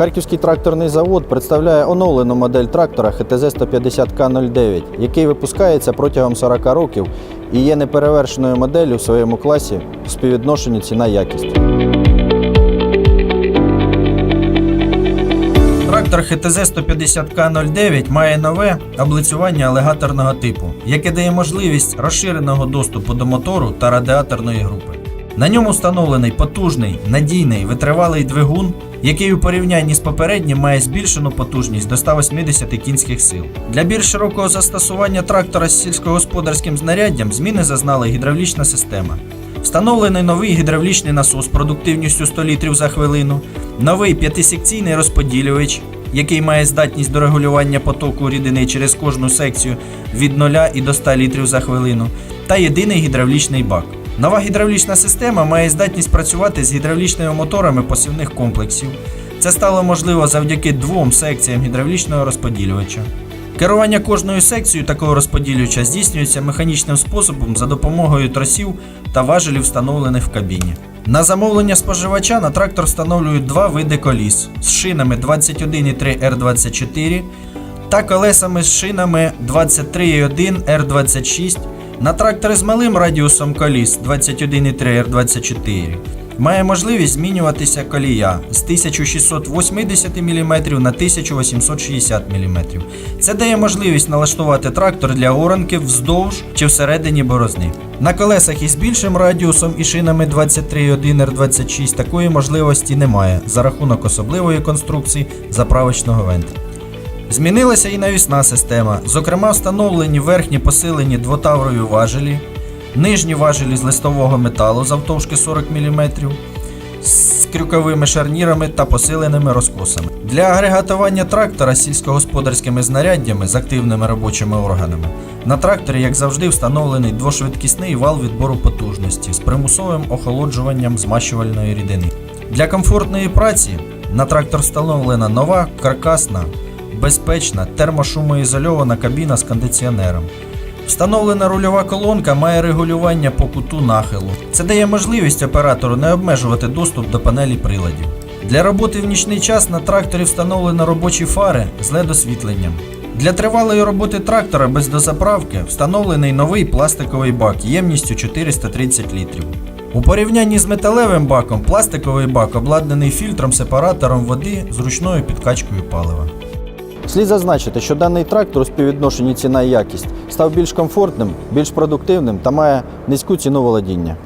Харківський тракторний завод представляє оновлену модель трактора ХТЗ 150К09, який випускається протягом 40 років і є неперевершеною моделлю в своєму класі у співвідношенні ціна-якість. Трактор ХТЗ 150К09 має нове облицювання алегаторного типу, яке дає можливість розширеного доступу до мотору та радіаторної групи. На ньому встановлений потужний, надійний, витривалий двигун, який у порівнянні з попереднім має збільшену потужність до 180 кінських сил. Для більш широкого застосування трактора з сільськогосподарським знаряддям зміни зазнала гідравлічна система. Встановлений новий гідравлічний насос продуктивністю 100 літрів за хвилину, новий п'ятисекційний розподілювач, який має здатність до регулювання потоку рідини через кожну секцію від 0 і до 100 літрів за хвилину, та єдиний гідравлічний бак. Нова гідравлічна система має здатність працювати з гідравлічними моторами посівних комплексів. Це стало можливо завдяки двом секціям гідравлічного розподілювача. Керування кожною секцією такого розподілювача здійснюється механічним способом за допомогою тросів та важелів, встановлених в кабіні. На замовлення споживача на трактор встановлюють два види коліс з шинами 21,3 R24 та колесами з шинами 23,1 R26 на трактори з малим радіусом коліс 21,3 R24 має можливість змінюватися колія з 1680 мм на 1860 мм. Це дає можливість налаштувати трактор для оранки вздовж чи всередині борозни. На колесах із більшим радіусом і шинами 23,1 R26 такої можливості немає за рахунок особливої конструкції заправочного вентиля. Змінилася і навісна система, зокрема встановлені верхні посилені двотаврові важелі, нижні важелі з листового металу завтовшки 40 мм, з крюковими шарнірами та посиленими розкосами. Для агрегатування трактора з сільськогосподарськими знаряддями з активними робочими органами на тракторі, як завжди, встановлений двошвидкісний вал відбору потужності з примусовим охолоджуванням змащувальної рідини. Для комфортної праці на трактор встановлена нова каркасна безпечна термошумоізольована кабіна з кондиціонером. Встановлена рульова колонка має регулювання по куту нахилу. Це дає можливість оператору не обмежувати доступ до панелі приладів. Для роботи в нічний час на тракторі встановлено робочі фари з LED-освітленням. Для тривалої роботи трактора без дозаправки встановлений новий пластиковий бак ємністю 430 літрів. У порівнянні з металевим баком, пластиковий бак обладнаний фільтром-сепаратором води з ручною підкачкою палива. Слід зазначити, що даний трактор у співвідношенні ціна і якість став більш комфортним, більш продуктивним та має низьку ціну володіння.